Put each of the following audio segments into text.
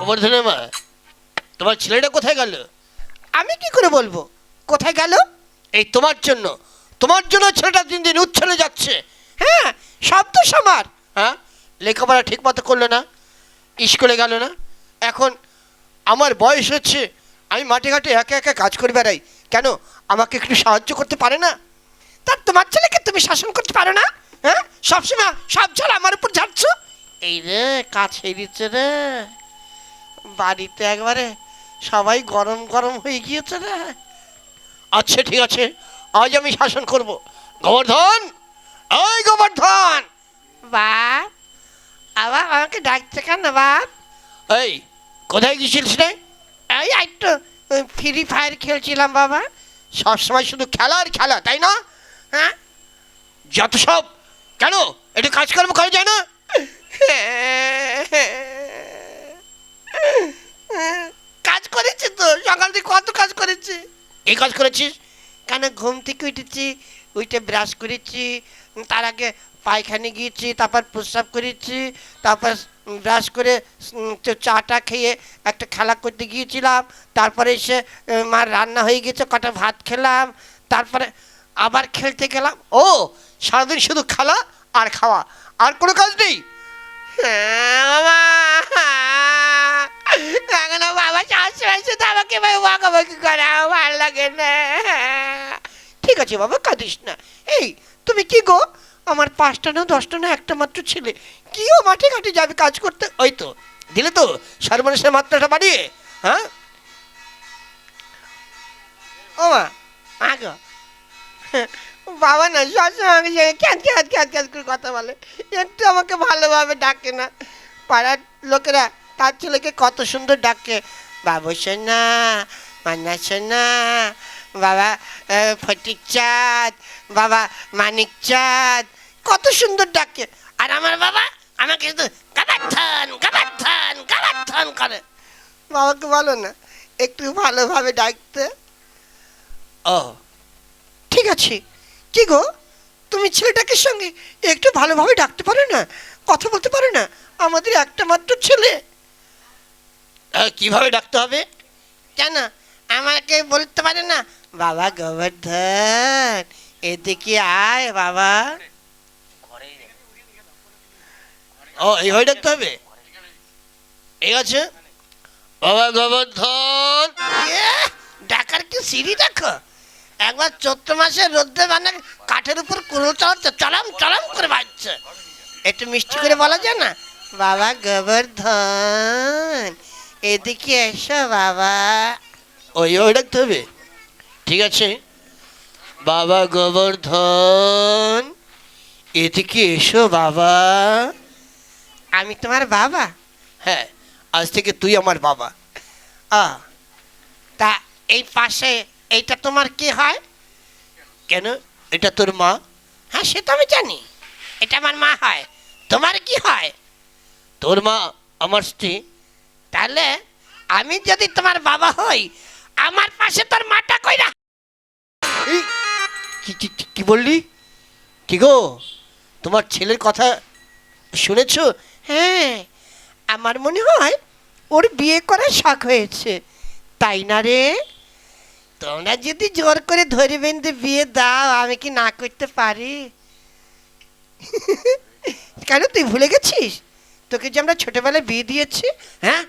গোবর্ধনের মা তোমার ছেলেটা কোথায় গেল? আমি কি করে বলব? কোথায় গেল? এই তোমার জন্য তোমার জন্য ছেলেটা দিন দিন উচ্ছলে যাচ্ছে। হ্যাঁ সব তো সমার। হ্যাঁ লেখাপড়া ঠিক মতো করল না স্কুলে গেল না। এখন আমার বয়স হচ্ছে আমি মাঠে ঘাটে একা একা কাজ করে বেড়াই। কেন? আমাকে একটু সাহায্য করতে পারে না? তার তোমার ছেলেকে তুমি শাসন করতে পারো না? হ্যাঁ সবসময় সব ঝাল আমার উপর ঝাড়ছ? এই রে কাছে দিচ্ছে রে। বাড়িতে একবারে সবাই গরম গরম হয়ে গিয়েছে রে। আচ্ছা ঠিক আছে। আজ আমি শাসন করব। গোবর্ধন! ওই গোবর্ধন! বাপ আবার আমাকে ডাকছে কেন বাপ? এই কোথায় গিয়েছিলিস রে? এই একটু ফ্রি ফায়ার খেলছিলাম বাবা। সবসময় শুধু খেলা আর খেলা তাই না? হ্যাঁ? যত সব। কেন? একটু কাজকর্ম করা যায় না? কাজ করেছি তো সকাল থেকে কত কাজ করেছি? এই কাজ করেছিস? কেন ঘুম থেকে উঠেছি উঠে ব্রাশ করেছি তার আগে পায়খানে গিয়েছি তারপর প্রস্রাব করেছি তারপর ব্রাশ করে চাটা খেয়ে একটা খেলা করতে গিয়েছিলাম তারপরে এসে মার রান্না হয়ে গেছে কটা ভাত খেলাম তারপরে আবার খেলতে গেলাম। ও সারাদিন শুধু খেলা আর খাওয়া আর কোনো কাজ নেই? হ্যাঁ, এখন বাবা শাশুড়ি শুধু আমাকে বকাবকি করে আমার ভালো লাগে না ঠিক আছে বাবা কাঁদিস না এই তুমি কি গো আমার পাঁচটা না দশটা না একটা মাত্র ছেলে কিও মাঠে ঘাটে যাবে কাজ করতে ওই তো দিলে তো সর্বনেশের মাত্রাটা বাড়িয়ে হ্যাঁ ও মা আগো বাবা না সবসময় আমাকে ক্যাঁচ ক্যাঁচ ক্যাঁচ ক্যাঁচ করে কথা বলে একটু আমাকে ভালোভাবে ডাকে না পাড়ার লোকেরা তার ছেলেকে কত সুন্দর ডাকে বাবু সোনা মান্না সোনা বাবা ফটিক চাঁদ বাবা মানিক চাঁদ কত সুন্দর ডাকে। আর আমার বাবা আমাকে শুধু গাবাত্থান গাবাত্থান করে। বাবাকে বলো না একটু ভালোভাবে ডাকতে। ও। ঠিক আছে। কি গো তুমি ছেলেটাকে সঙ্গে একটু ভালোভাবে ডাকতে পারো না? কথা বলতে পারো না? আমাদের একটা মাত্র ছেলে। কীভাবে ডাকতে হবে? কেন? আমাকে বলতে পারে না বাবা গোবর্ধন এদিকে আয় বাবা। ও এইভাবে ডাকতে হবে? ঠিক আছে। বাবা গোবর্ধন! ডাকার কি সিঁড়ি দেখো? একবার চৈত্র মাসে রোদ্রে মানে কাঠের উপর কুড়ো চালাচ্ছে চলাম চলাম করে বাজছে। একটু মিষ্টি করে বলা যায় না? বাবা গোবর্ধন এদিকে এসো বাবা। ওই ওই ডাকতে হবে। ঠিক আছে। বাবা গোবর্ধন এদিকে এসো বাবা। আমি তোমার বাবা? হ্যাঁ আজ থেকে তুই আমার বাবা। ও তা এই পাশে এইটা তোমার কি হয়? কেন? এটা তোর মা? হ্যাঁ সে তো আমি জানি। এটা আমার মা হয়। তোমার কি হয়? তোর মা আমার স্ত্রী? তাহলে আমি যদি তোমার বাবা হই আমার পাশে তোর মাটা কইরা এই, কি কি কি- কি বললি? কি গো? তোমার ছেলের কথা শুনেছো? হ্যাঁ আমার মনে হয় ওর বিয়ে করার শখ হয়েছে। তাই না রে? তোমরা যদি জোর করে ধরে বেঁধে বিয়ে দাও আমি কি না করতে পারি? কেন তুই ভুলে গেছিস? তোকে যে আমরা ছোটবেলায় বিয়ে দিয়েছি হ্যাঁ?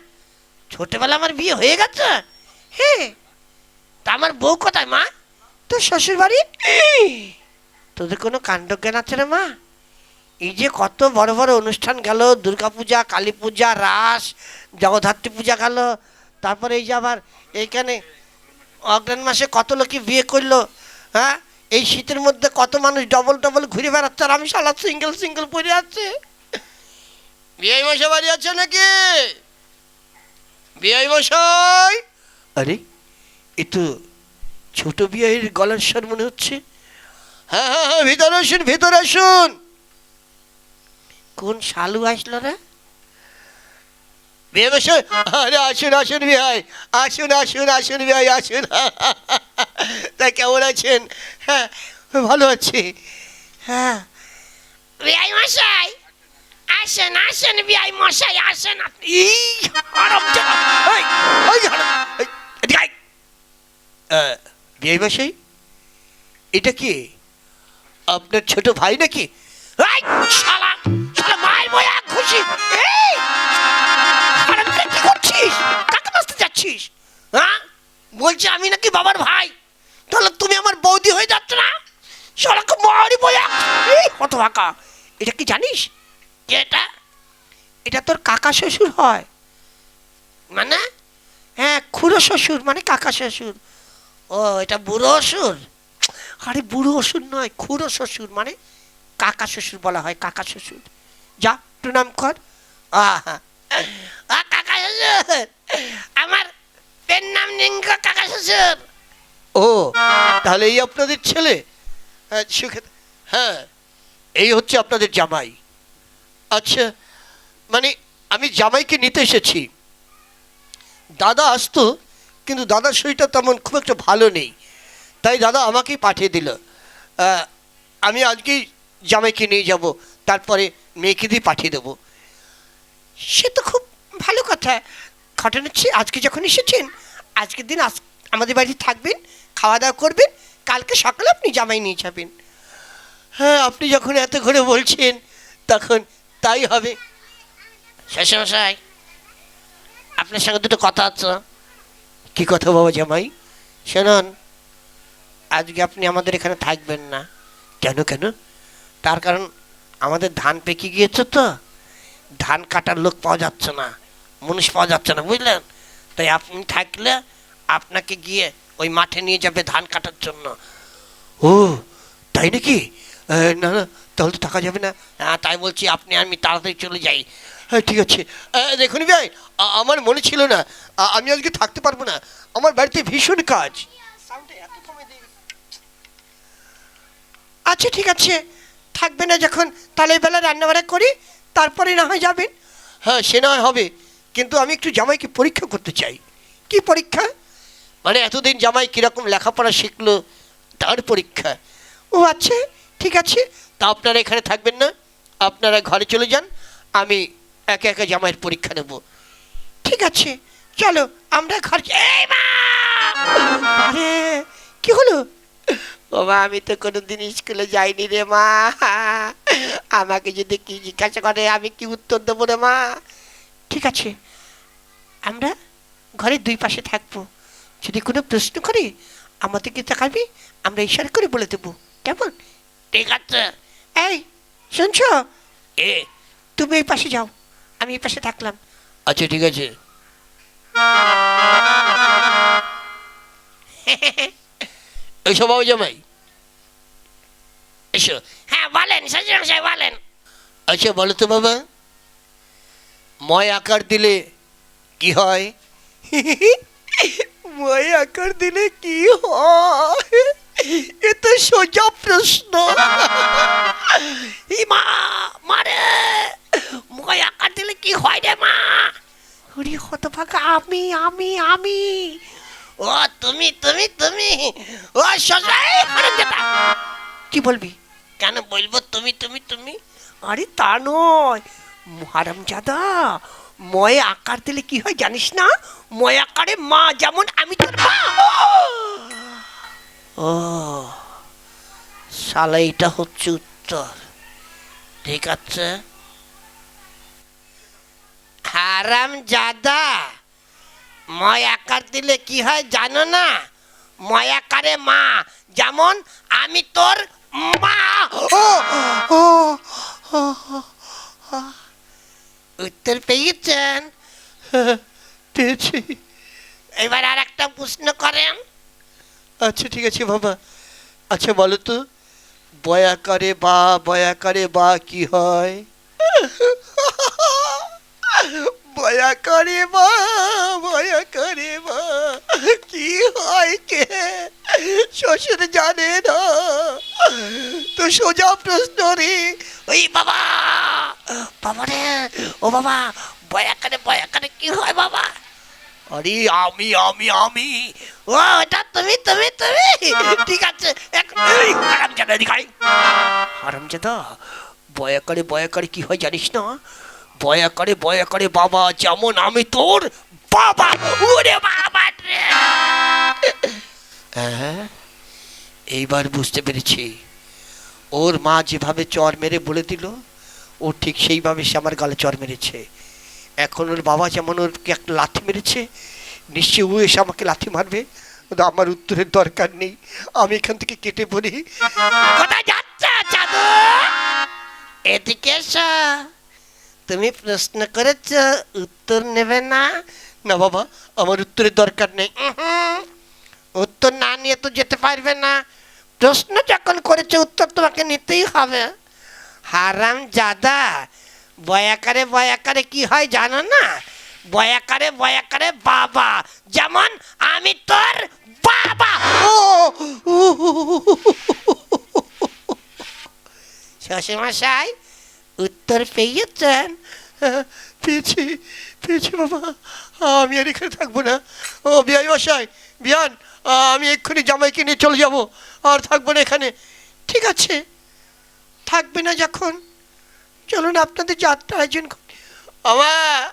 ছোটবেলা আমার বিয়ে হয়ে গেছে? হ্যাঁ তা আমার বউ কোথায় মা? তোর শ্বশুর বাড়ি? তোদের কোনো কাণ্ডজ্ঞান আছে রে মা? এই যে কত বড় বড় অনুষ্ঠান গেল দুর্গা পূজা কালী পূজা রাস জগদ্ধাত্রী পূজা গেল তারপরে এই যে আবার এইখানে অগ্রাণ মাসে কত লোকই বিয়ে করল হ্যাঁ? এই শীতের মধ্যে কত মানুষ ডবল ডবল ঘুরে বেড়াচ্ছে আর আমি সালা সিঙ্গেল সিঙ্গেল পড়ে আছে। বিআই মশাই বাড়ি আছে নাকি? বিআই মশাই। আরে এ তো ছোট বিয়ের গলার স্বর মনে হচ্ছে। হ্যাঁ হ্যাঁ হ্যাঁ ভিতরে আসুন ভিতরে আসুন। কোন শালু আসলো রে? বিয়ে মশাই আরে আসুন আসুন বিহাই আসুন আসুন আসুন বিহাই আসুন। তা কেমন আছেন? হ্যাঁ ভালো আছি। হ্যাঁ। বিআই মশাই আসেন আসেন বিআই মশাই আসেন আপনি। এই এই এই, মশাই এটা কি? আপনার ছোট ভাই নাকি? এই শালা শালা মায়ের বয়া খুশি। এই হারামজাদা কি করছিস? কাকে বাঁচতে যাচ্ছিস? হ্যাঁ বলছে আমি নাকি বাবার ভাই। তাহলে তুমি আমার বৌদি হয়ে যাচ্ছ না? শালাকে মারি কত ফাঁকা এটা কি জানিস? এটা? এটা তোর কাকা শ্বশুর হয়। মানে? হ্যাঁ খুড়ো শ্বশুর মানে কাকা শ্বশুর। ও এটা বুড়ো অসুর আরে বুড়ো অসুর নয় খুড়ো শ্বশুর মানে কাকা শ্বশুর বলা হয় কাকা শ্বশুর। যা প্রণাম কর। আহা। আ, কাকা শ্বশুর! আমার পেন নাম নিঙ্গ কাকা শ্বশুর। ও তাহলে এই আপনাদের ছেলে? হ্যাঁ সুখে হ্যাঁ এই হচ্ছে আপনাদের জামাই। আচ্ছা মানে আমি জামাইকে নিতে এসেছি। দাদা আসতো, কিন্তু দাদার শরীরটা তেমন খুব একটা ভালো নেই। তাই দাদা আমাকেই পাঠিয়ে দিল। আমি আজকেই জামাইকে নিয়ে যাব, তারপরে মেয়েকে দিয়ে পাঠিয়ে দেবো। সে তো খুব ভালো কথা। ঘটনা হচ্ছে, আজকে যখন এসেছেন, আজকের দিন আজ আমাদের বাড়িতে থাকবেন খাওয়া দাওয়া করবেন, কালকে সকালে আপনি জামাই নিয়ে যাবেন। হ্যাঁ আপনি যখন এত করে বলছেন, তখন তাই হবে। শ্বশুরমশাই আপনার সঙ্গে দুটো কথা আছে। কি কথা বাবা জামাই? শুনুন আজকে আপনি আমাদের এখানে থাকবেন না। কেন কেন? তার কারণ আমাদের ধান পেকে গিয়েছে তো। ধান কাটার লোক পাওয়া যাচ্ছে না মানুষ পাওয়া যাচ্ছে না বুঝলেন? তাই আপনি থাকলে আপনাকে গিয়ে ওই মাঠে নিয়ে যাবে ধান কাটার জন্য। ও তাই নাকি? না না, তাহলে তো থাকা যাবে না। হ্যাঁ তাই বলছি, আপনি আমি তাড়াতাড়ি চলে যাই। হ্যাঁ ঠিক আছে। দেখুন ভাই আমার মনে ছিল না আমি আজকে থাকতে পারব না। আমার বাড়িতে ভীষণ কাজ। আচ্ছা ঠিক আছে। থাকবে না যখন, তাহলে বেলা রান্নাবাড়া করি, তারপরে না হয় যাবেন। হ্যাঁ সে নয় হবে। কিন্তু আমি একটু জামাইকে পরীক্ষা করতে চাই। কি পরীক্ষা? মানে এতদিন জামাই কীরকম লেখাপড়া শিখলো, তার পরীক্ষা। ও আচ্ছা। ঠিক আছে? তা আপনারা এখানে থাকবেন না। আপনারা ঘরে চলে যান। আমি একে একে জামাইয়ের পরীক্ষা নেব। ঠিক আছে। চলো, আমরা ঘর আরে, কি হলো? বাবা, আমি তো কোনোদিন স্কুলে যাইনি রে মা। আমাকে যদি কি জিজ্ঞাসা করে, আমি কি উত্তর দেবো রে মা? ঠিক আছে। আমরা ঘরের দুই পাশে থাকব। যদি কোনো প্রশ্ন করে আমাদেরকে তাকাবি, আমরা ইশারা করে বলে দেবো। কেমন? ঠিক আছে। এই শুনছ? এ। তুমি এই পাশে যাও আমি এই পাশে থাকলাম। আচ্ছা ঠিক আছে। এসো বাবু জামাই। এসো। হ্যাঁ বলেন সজিরাম সাহেব বলেন। আচ্ছা বলো তো বাবা। ময় আকার দিলে কি হয়? মই আকার দিলে কি হয়? এ তো সোজা প্রশ্ন। মা মারে মই আকার দিলে কি হয় রে মা? ওরে হতভাগা আমি আমি আমি। ও তুমি তুমি তুমি। ও সোজা এই হারামজাদা। কি বলবি? কেন বলব? তুমি তুমি তুমি। আরে তা নয়। হারামজাদা ময়ে আকার দিলে কি হয় জানিস না? ময় আকারে মা যেমন আমি তোর মা। ও শালা এটা হচ্ছে উত্তর। ঠিক আছে? হারাম জাদা ময় আকার দিলে কি হয় জানো না? ময় আকারে মা যেমন আমি তোর মা। উত্তর পেয়েছেন? পেয়েছি। এবার আর একটা প্রশ্ন করেন। আচ্ছা ঠিক আছে বাবা আচ্ছা বলো তো বয়াকারে বা বয়াকারে বা কি হয়? বয়াকারে বা বয়াকারে বা কি হয় কে? শ্বশুর জানে না। তো সোজা প্রশ্ন রে, ওই বাবা বাবা রে, ও বাবা বয়াকারে বয়াকারে কি হয় বাবা? আরে আমি আমি আমি। ও, এটা তুমি তুমি তুমি। ঠিক আছে, এক এই, হারামজাদা আয়। হারামজাদা বয়াকারে বয়াকারে কি হয় জানিস না? বয়াকারে বয়াকারে বাবা, যেমন আমি তোর বাবা। ওরে বাবা হ্যাঁ এইবার বুঝতে পেরেছি। ওর মা যেভাবে চর মেরে বলে দিল, ও ঠিক সেইভাবে সে আমার গালে চর মেরেছে। এখন ওর বাবা যেমন ওরকে একটা লাথি মেরেছে নিশ্চয়ই ও এসে আমাকে লাথি মারবে। কিন্তু আমার উত্তরের দরকার নেই। আমি এখান থেকে কেটে পড়ি। কোথায় যাচ্ছে চাদু? এদিকে এসো। তুমি প্রশ্ন করেছ উত্তর নেবে না? না বাবা আমার উত্তরের দরকার নেই। উত্তর না নিয়ে তো যেতে পারবে না। প্রশ্ন যখন করেছে উত্তর তোমাকে নিতেই হবে। হারাম জাদা বয়াকারে বয়াকারে কি হয় জানো না বয়াকারে বয়াকারে বাবা যেমন আমি তোর বাবা ও শ্বশুরমশাই উত্তর পেয়েছেন হ্যাঁ, পেয়েছি পেয়েছি বাবা আমি আর এখানে থাকব না ও বিয়াই মশাই বিয়ান আমি এক্ষুনি জামাইকে নিয়ে চলে যাব আর থাকব না এখানে ঠিক আছে থাকবে না যখন চলুন আপনাদের যাত্রা আয়োজন করি। আমার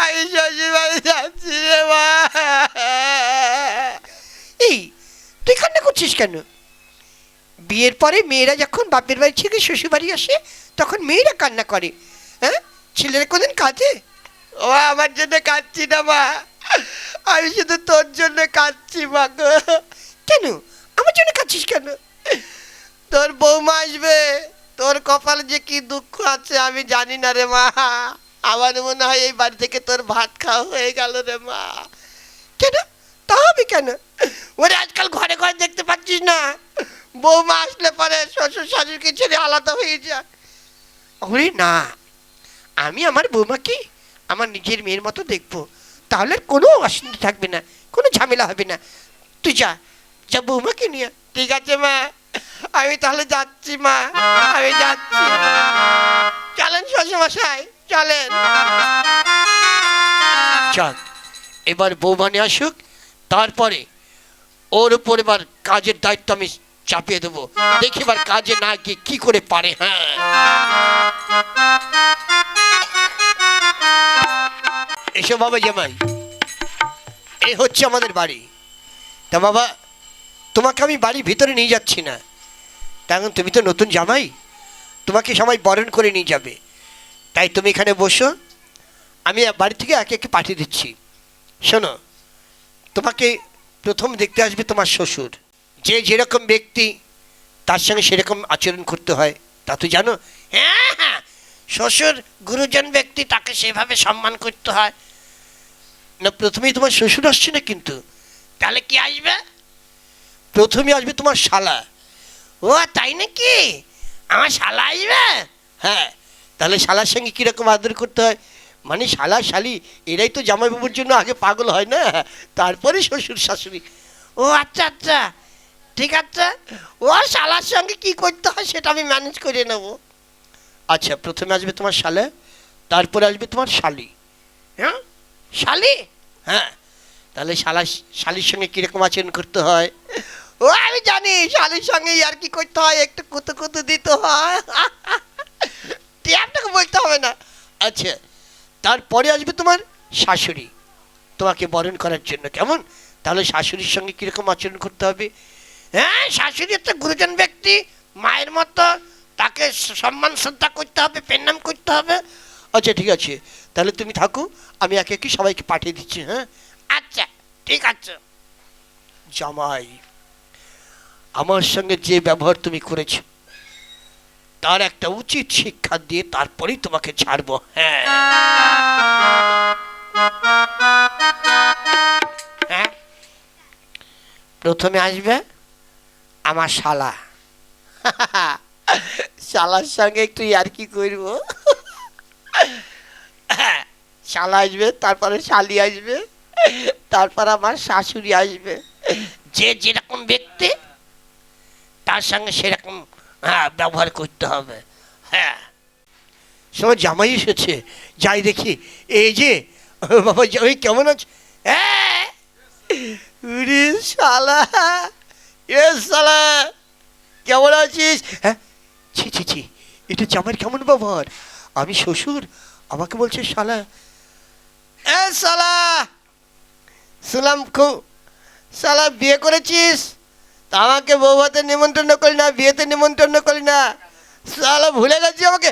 আমি শ্বশুরবাড়ি যাচ্ছি রে মা। এই তুই কান্না করছিস কেন? বিয়ের পরে মেয়েরা যখন বাপের বাড়ি থেকে শ্বশুর বাড়ি আসে তখন মেয়েরা কান্না করে। হ্যাঁ? ছেলেরা কোনদিন কাঁদে? ও আমার জন্য কাঁদছি না মা। আমি শুধু তোর জন্য কাঁদছি মা গো। কেন? আমার জন্য কাঁদছিস কেন? তোর বৌমা আসবে? তোর কপালে যে কি দুঃখ আছে আমি জানি না রে মা। আমার মনে হয় এই বাড়ি থেকে তোর ভাত খাওয়া হয়ে গেল রে মা। কেন? তা হবে কেন? ওরে আজকাল ঘরে ঘরে দেখতে পাচ্ছিস না। বৌমা আসলে পরে শ্বশুর শাশুড়িকে ছেড়ে আলাদা হয়ে যায়। ওরে না, আমি আমার বৌমাকে আমার নিজের মেয়ের মতো দেখব। তাহলে কোনো অসুবিধা থাকবে না, কোনো ঝামেলা হবে না। তুই যা যা বৌমাকে নিয়ে। ঠিক আছে মা। আমি তাহলে যাচ্ছি, মা। আমি যাচ্ছি। চলেন শ্বশুরমশাই চলেন। যাক, এবার বৌমানে আসুক, তারপরে ওর উপর এবার কাজের দায়িত্ব আমি চাপিয়ে দেবো। দেখি এবার কাজে না গিয়ে কি করে পারে হ্যাঁ। এসো বাবা জামাই এই হচ্ছে আমাদের বাড়ি। তা বাবা, তোমাকে আমি বাড়ির ভিতরে নিয়ে যাচ্ছি না। এখন তুমি তো নতুন জামাই। তোমাকে সবাই বরণ করে নিয়ে যাবে। তাই তুমি এখানে বসো। আমি বাড়ি থেকে একে একে পাঠিয়ে দিচ্ছি। শোনো, তোমাকে প্রথম দেখতে আসবে তোমার শ্বশুর। যে যেরকম ব্যক্তি, তার সঙ্গে সেরকম আচরণ করতে হয়। তা তো জানো? হ্যাঁ হ্যাঁ। শ্বশুর গুরুজন ব্যক্তি, তাকে সেভাবে সম্মান করতে হয়। না, প্রথমেই তোমার শ্বশুর আসছে না কিন্তু। তাহলে কি আসবে? প্রথমে আসবে তোমার শালা। ও, তাই নাকি? আমার শালা আসবে? হ্যাঁ তাহলে শালার সঙ্গে কীরকম আদর করতে হয়? মানে শালা, শালি, এরাই তো জামাইবাবুর জন্য আগে পাগল হয় না? তারপরে শ্বশুর শাশুড়ি। ও আচ্ছা আচ্ছা ঠিক আছে। ও, শালার সঙ্গে কি করতে হয় সেটা আমি ম্যানেজ করে নেব। আচ্ছা প্রথমে আসবে তোমার শালে, তারপরে আসবে তোমার শালি। হ্যাঁ শালি? হ্যাঁ তাহলে শালা, শালির সঙ্গে কীরকম আচরণ করতে হয়? ও, আমি জানি, শালির সঙ্গে আর কি করতে হয়, একটু কুতু কুতু দিতে হয়। আপনাকে বলতে হবে না। আচ্ছা তারপরে আসবে তোমার শাশুড়ি। তোমাকে বরণ করার জন্য, কেমন? তাহলে শাশুড়ির সঙ্গে কীরকম আচরণ করতে হবে? হ্যাঁ শাশুড়ি একটা গুরুজন ব্যক্তি, মায়ের মতো, তাকে সম্মান, শ্রদ্ধা করতে হবে, পেন্নাম করতে হবে। আচ্ছা ঠিক আছে, তাহলে তুমি থাকো, আমি একে একে সবাইকে পাঠিয়ে দিচ্ছি হ্যাঁ? আচ্ছা ঠিক আছে। জামাই। আমার সঙ্গে যে ব্যবহার তুমি করেছ, তার একটা উচিত শিক্ষা দিয়ে তারপরেই তোমাকে ছাড়বো হ্যাঁ। হ্যাঁ। প্রথমে আসবে আমার শালা। শালার সঙ্গে একটু আর কি করব? শালা আসবে, তারপরে শালি আসবে, তারপর আমার শাশুড়ি আসবে। যে যেরকম ব্যক্তি তার সঙ্গে সেরকম হ্যাঁ ব্যবহার করতে হবে। হ্যাঁ। সবাই জামাই এসেছে। যাই দেখি। এই যে, বাবা, জামাই কেমন আছে? হ্যাঁ। এ কেমন আছিস? হ্যাঁ। ছি ছি ছি, এটা জামাইয়ের কেমন ব্যবহার? আমি শ্বশুর, আমাকে বলছে শালা। এ শালা, শুনলাম খুব, শালা, বিয়ে করেছিস? আমাকে বৌভাতে নিমন্ত্রণ করলি না, বিয়েতে নিমন্ত্রণ করলি না। শালা ভুলে গেছি আমাকে?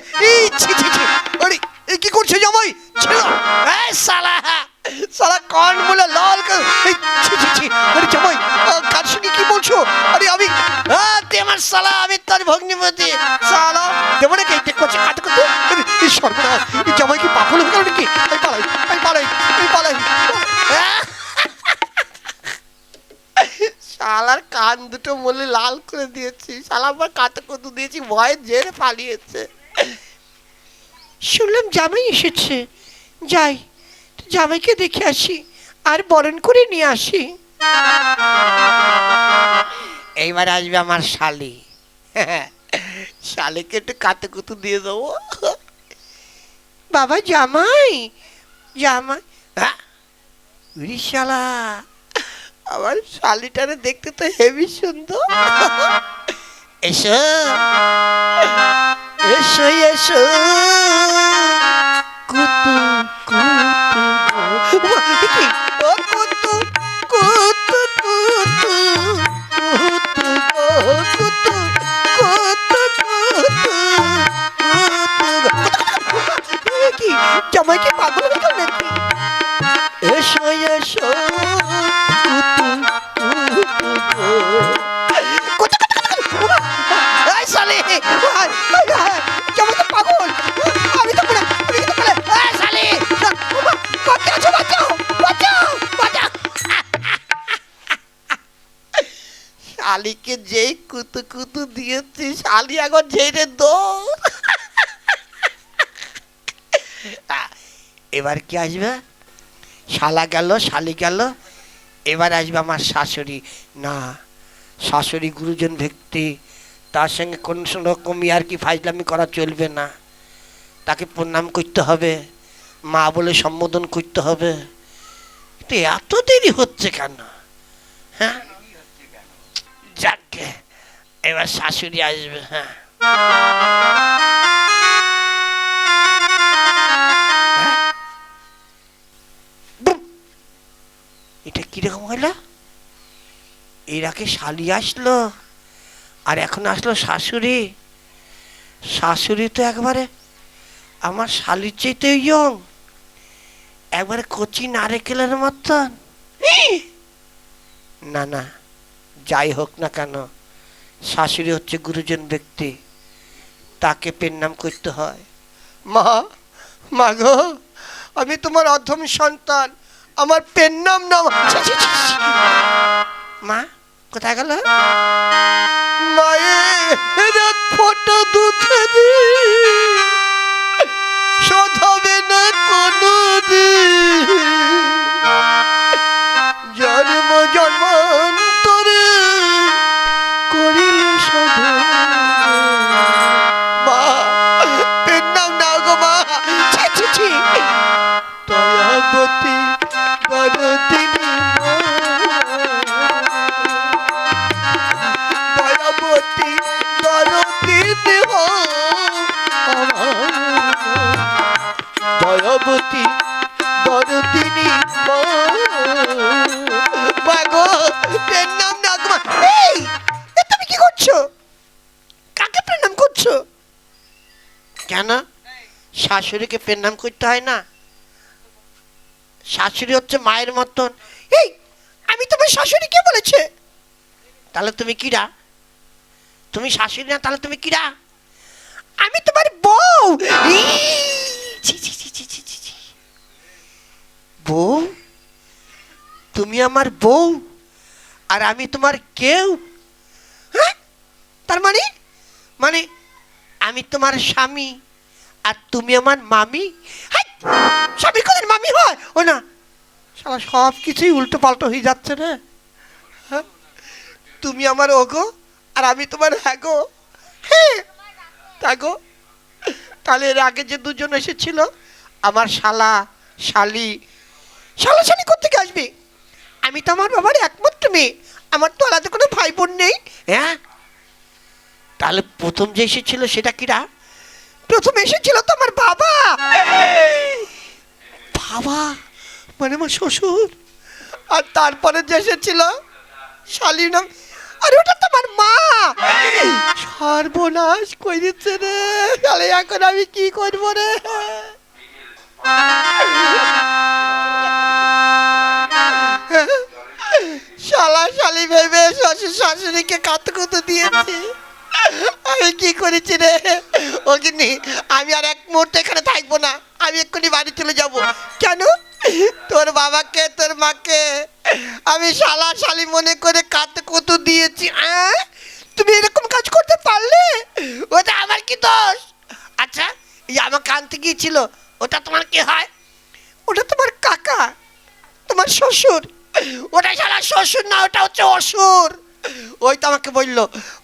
কি করছে জামাই? ছিল এই, শালা। শালা কান বলে লাল করে এই, ছি কার সঙ্গে কি বলছো? আরে আমি হ্যাঁ তুই আমার শালা, আমি তোর ভগ্নিপতি। শালা। দেবো নাকি? দেখ করছে কান দুটো মলে লাল করে দিয়েছি। আমার কাতে কত দিয়েছি ভয়ে জেরে পালিয়েছে। শুনলাম জামাই এসেছে। যাই জামাইকে দেখে আসি আর বরণ করে নিয়ে আসি। এইবার আসবে আমার শালি। শালিকে একটু কাতে কুতু দিয়ে দেবো। বাবা জামাই জামাই। হ্যাঁ? শালা আমার শালিটারে দেখতে তো হেভি সুন্দর। এসো। এসো এসো। কুতু কুতু? ও কুতু কুতু কুতু কুতু কুতু কুতু কুতু কুতু জামাই শালিকে যেই কুতু কুতু দিয়েছি, শালি এখন ঝেড়ে দৌড়। এবার কি আসবে? শালা গেল, শালি গেল, এবার আসবে আমার শাশুড়ি। না, শাশুড়ি গুরুজন ব্যক্তি তার সঙ্গে কোন রকম আর কি ফাজলামি করা চলবে না। তাকে প্রণাম করতে হবে, মা বলে সম্বোধন করতে হবে। তো এত দেরি হচ্ছে কেন? হ্যাঁ? যাকে। এবার শাশুড়ি আসবে হ্যাঁ। হ্যাঁ? এটা কীরকম হলো? এর আগে শালি আসলো? আর এখন আসলো শাশুড়ি? শাশুড়ি তো একবারে আমার শালির চাইতে ইয়ং একবারে কচি নারেকেলের মতন। না না। যাই হোক না কেন শাশুড়ি হচ্ছে গুরুজন ব্যক্তি তাকে পেন নাম করতে হয় মা মা গো আমি তোমার অধম সন্তান আমার পেন নাম নাম। মা কোথায় গেল মায়ের শাশুড়িকে প্রণাম করতে হয় না। শাশুড়ি হচ্ছে মায়ের মতন। এই, আমি তোমার শাশুড়ি কে বলেছে? তাহলে তুমি কিরা? তুমি শাশুড়ি না, তাহলে তুমি কিরা? আমি তোমার বউ। বউ? তুমি আমার বউ? আর আমি তোমার কেউ? হ্যাঁ? তার মানে? মানে আমি তোমার স্বামী। আর তুমি আমার মামি? স্বামীর কোদিন মামি হয়? ও না, শালা, সব কিছুই উল্টো পাল্টো হয়ে যাচ্ছে রে। হ্যাঁ? তুমি আমার ওগো, আর আমি তোমার হ্যাগো হ্যাঁ তাগো তাহলে এর আগে যে দুজন এসেছিল, আমার শালা শালি শালা শালি করতে আসবে? আমি তো আমার বাবার একমাত্র মেয়ে, আমার তো আলাদা কোনো ভাই বোন নেই। হ্যাঁ? তাহলে প্রথম যে এসেছিল সেটা কিরা প্রথম এসেছিল তো আমার বাবা। বাবা? মানে আমার শ্বশুর। আর তারপরে যে এসেছিল শালীর নাম আরে ওটা তো আমার মা। সর্বনাশ কই দিচ্ছে রে। তাহলে এখন আমি কি করব রে? শালা শালি ভেবে শ্বশুর শাশুড়িকে কাতকুতো দিয়েছি। আমি কি করেছি রে? কিনি আমি আর এক মুহূর্তে এখানে থাকব না। আমি এক্ষুনি বাড়ি চলে যাব। কেন? তোর বাবাকে তোর মাকে আমি শালা শালি মনে করে কাতকুতো দিয়েছি আহ? তুমি এরকম কাজ করতে পারলে? ওটা আমার কি দোষ? আচ্ছা এই আমাকে আনতে গিয়েছিল ওটা তোমার কি হয়? ওটা তোমার কাকা তোমার শ্বশুর। ওটা শালা শ্বশুর না ওটা হচ্ছে অসুর। ওই তো আমাকে বলল,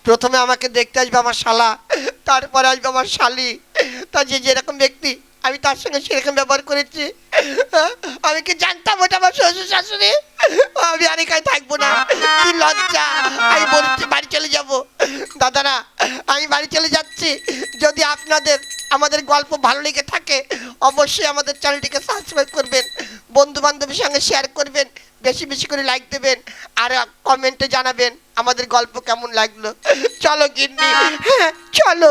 প্রথমে আমাকে দেখতে আসবে আমার শালা, তারপরে আসবে আমার শালি। তা যে যেরকম ব্যক্তি, আমি তার সঙ্গে সেরকম ব্যবহার করেছি। আমি কি জানতাম ওটা আমার শ্বশুর শাশুড়ি? আমি আর এখানে থাকব না। কি লজ্জা, আমি বলছি বাড়ি চলে যাব। দাদারা, আমি বাড়ি চলে যাচ্ছি। যদি আপনাদের, আমাদের গল্প ভালো লেগে থাকে, অবশ্যই আমাদের চ্যানেলটিকে সাবস্ক্রাইব করবেন বন্ধু বান্ধবের সঙ্গে শেয়ার করবেন। বেশি বেশি করে লাইক দেবেন আর কমেন্টে জানাবেন আমাদের গল্প কেমন লাগল। চলো গিন্নি হ্যাঁ চলো।